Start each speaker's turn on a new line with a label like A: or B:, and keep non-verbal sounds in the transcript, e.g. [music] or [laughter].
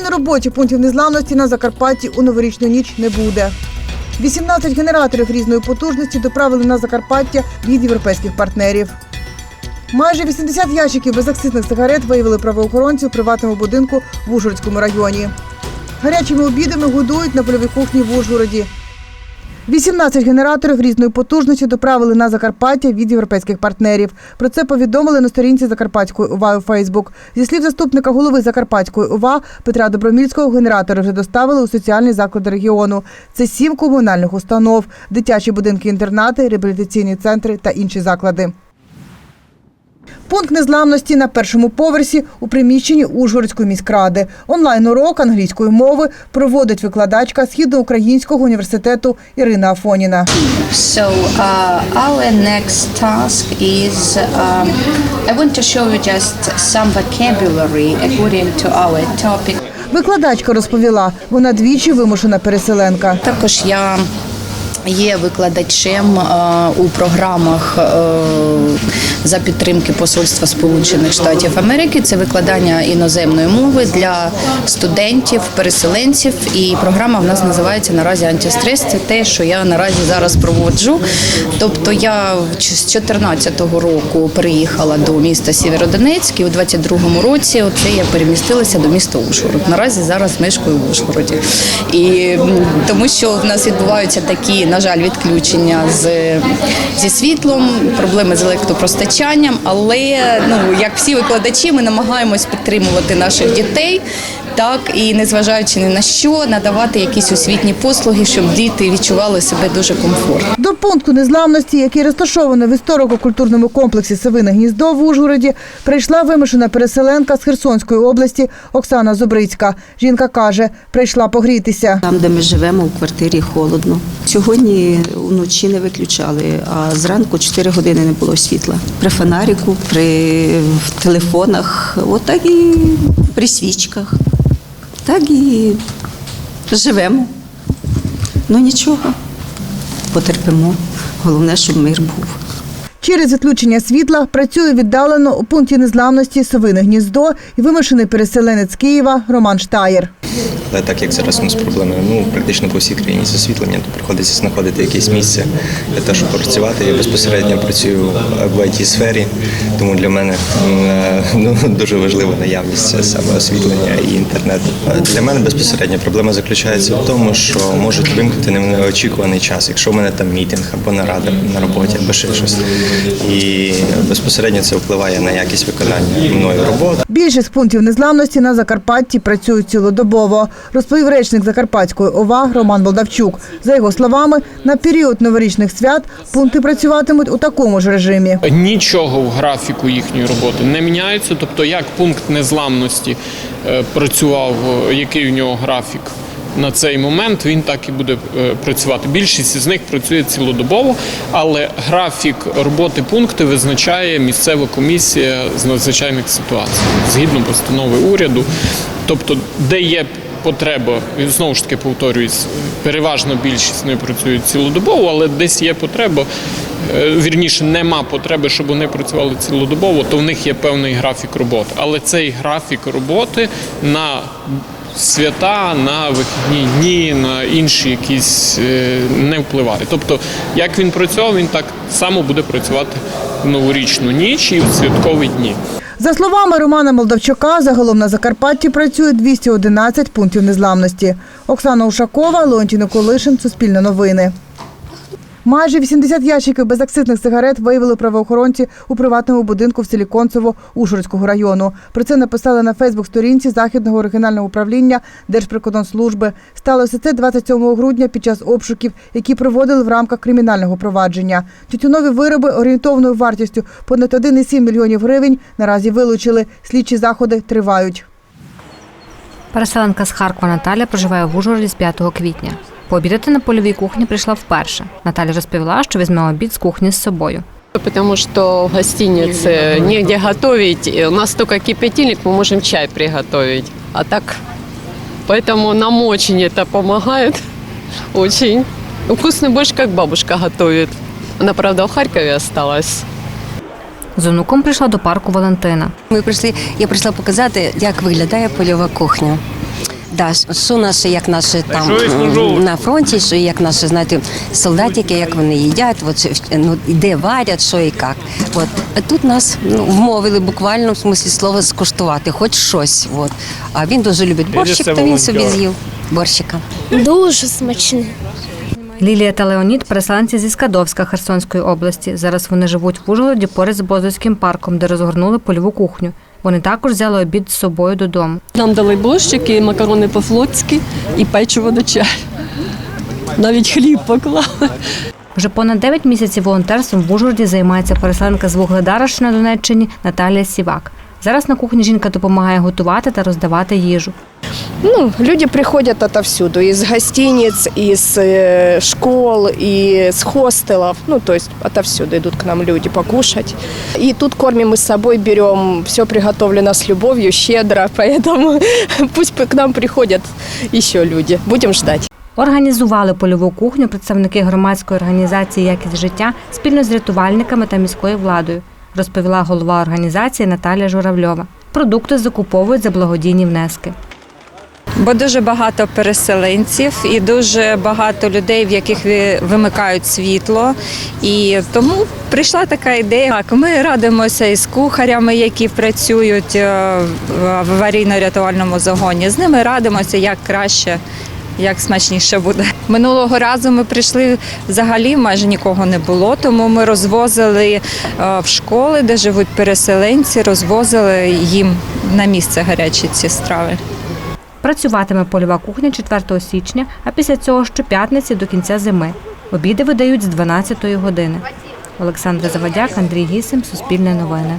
A: Змін роботі пунктів незламності на Закарпатті у новорічну ніч не буде. 18 генераторів різної потужності доправили на Закарпаття від європейських партнерів. Майже 80 ящиків безакцизних сигарет виявили правоохоронці у приватному будинку в Ужгородському районі. Гарячими обідами годують на польовій кухні в Ужгороді. 18 генераторів різної потужності доправили на Закарпаття від європейських партнерів. Про це повідомили на сторінці Закарпатської УВА у Фейсбук. Зі слів заступника голови Закарпатської УВА Петра Добромільського, генератори вже доставили у соціальні заклади регіону. Це сім комунальних установ, дитячі будинки-інтернати, реабілітаційні центри та інші заклади. Пункт незламності на першому поверсі у приміщенні Ужгородської міськради. Онлайн-урок англійської мови проводить викладачка Східноукраїнського університету Ірина Афоніна.
B: So uh, our next task is um, I want to show you just some vocabulary according to our topic.
A: Викладачка розповіла, вона двічі вимушена переселенка.
B: Також я є викладачем е, у програмах е, за підтримки Посольства Сполучених Штатів Америки. Це викладання іноземної мови для студентів, переселенців. І програма в нас називається наразі антистрес. Це те, що я наразі зараз проводжу. Тобто я з 2014 року приїхала до міста Сєвєродонецьк і у 22-му році оце я перемістилася до міста Ужгород. Наразі зараз мешкаю в Ужгороді. І тому що в нас відбуваються такі, на жаль, відключення з, зі світлом, проблеми з електропростачанням. Але ну як всі викладачі, ми намагаємось підтримувати наших дітей. Так і незважаючи ні на що, надавати якісь освітні послуги, щоб діти відчували себе дуже комфортно.
A: До пункту незламності, який розташований в історико-культурному комплексі Савине гніздо в Ужгороді, прийшла вимушена переселенка з Херсонської області Оксана Зубрицька. Жінка каже, прийшла погрітися.
C: Там, де ми живемо, у квартирі холодно. Сьогодні вночі не виключали, а зранку 4 години не було світла. При фонаріку, при телефонах, отак і при свічках. Так і живемо. Ну нічого, потерпимо. Головне, щоб мир був.
A: Через відключення світла працює віддалено у пункті незламності Совине гніздо і вимушений переселенець Києва Роман Штаєр.
D: Але так як зараз у нас проблеми ну, практично по всій країні з освітленням, то приходиться знаходити якесь місце для того, щоб працювати. Я безпосередньо працюю в it сфері, тому для мене е, ну, дуже важлива наявність саме освітлення і інтернету. Для мене безпосередньо проблема заключається в тому, що можуть вимкнути неочікуваний час, якщо в мене там мітинг або нарада на роботі, або ще щось. І безпосередньо це впливає на якість виконання мною роботи.
A: Більшість пунктів незламності на Закарпатті працюють цілодобово, розповів речник Закарпатської ОВА Роман Болдавчук. За його словами, на період новорічних свят пункти працюватимуть у такому ж режимі.
E: Нічого в графіку їхньої роботи не міняється. Тобто, як пункт незламності е, працював, е, який у нього графік на цей момент, він так і буде е, працювати. Більшість з них працює цілодобово, але графік роботи пункту визначає місцева комісія з надзвичайних ситуацій згідно постанови уряду. Тобто, де є потреба, знову ж таки повторююсь, переважно більшість не працюють цілодобово, але десь є потреба. е, Вірніше, нема потреби, щоб вони працювали цілодобово, то в них є певний графік роботи. Але цей графік роботи на свята, на вихідні дні, на інші якісь е, не впливає. Тобто, як він працював, він так само буде працювати новорічну ніч і в святкові дні.
A: За словами Романа Молдавчука, загалом на Закарпатті працює 211 пунктів незламності. Оксана Ушакова, Леонтій Николишин, Суспільне новини. Майже 80 ящиків безакцизних сигарет виявили правоохоронці у приватному будинку в селі Концево Ужгородського району. Про це написали на Фейсбук-сторінці Західного регіонального управління Держприкордонслужби. Сталося це 27 грудня під час обшуків, які проводили в рамках кримінального провадження. Тютюнові вироби орієнтовною вартістю понад 1,7 мільйонів гривень наразі вилучили. Слідчі заходи тривають.
F: Переселенка з Харкова Наталя проживає в Ужгороді з 5 квітня. Пообідати на польовій кухні прийшла вперше. Наталя розповіла, що візьме обід з кухні з собою.
G: Потому что в гостинице негде готовить. И У нас только кипятильник, мы можем чай приготовить. А так, поэтому нам очень это помогает. [laughs] Очень. Вкусный больше, как бабушка готовит. Она, правда, в Харькове осталась.
F: З онуком прийшла до парку Валентина.
H: Ми прийшли, я прийшла показати, як виглядає польова кухня. Да, що наші, як наші там на фронті, що як наші, знаєте, солдатики, як вони їдять, от, ну, де варять, що і як. От. А тут нас ну, вмовили буквально в смислі слова скуштувати, хоч щось. От. А він дуже любить борщик, то він собі з'їв борщика.
I: Дуже смачний.
F: Лілія та Леонід переселенці зі Скадовська Херсонської області. Зараз вони живуть в Ужгороді поряд з Бозовським парком, де розгорнули польову кухню. Вони також взяли обід з собою додому.
J: Нам дали борщики, макарони по-флотськи і печиво до чаю. Навіть хліб поклали.
F: Вже понад 9 місяців волонтерством в Ужгороді займається переселенка з Вугледара, що на Донеччині Наталія Сівак. Зараз на кухні жінка допомагає готувати та роздавати їжу.
K: Ну, люди приходят отовсюду, из гостиниц, из э, школ, из хостелов, ну, то есть отовсюду идут к нам люди покушать. И тут кормим мы с собой, берем, все приготовлено с любовью, щедро, [laughs] поэтому [laughs] пусть к нам приходят еще люди. Будем ждать.
F: Організували польову кухню представники громадської організації Якість життя спільно з рятувальниками та міською владою, розповіла голова організації Наталія Журавльова. Продукти закуповують за благодійні внески.
L: Бо дуже багато переселенців і дуже багато людей, в яких ви- вимикають світло. І тому прийшла така ідея. Ми радимося із кухарями, які працюють е, в аварійно-рятувальному загоні. З ними радимося, як краще. Як смачніше буде минулого разу. Ми прийшли взагалі майже нікого не було, тому ми розвозили е, в школи, де живуть переселенці, розвозили їм на місце гарячі ці страви.
F: Працюватиме польова кухня 4 січня, а після цього щоп'ятниці до кінця зими. Обіди видають з 12 години. Олександра Завадяк, Андрій Гісим, Суспільне новини.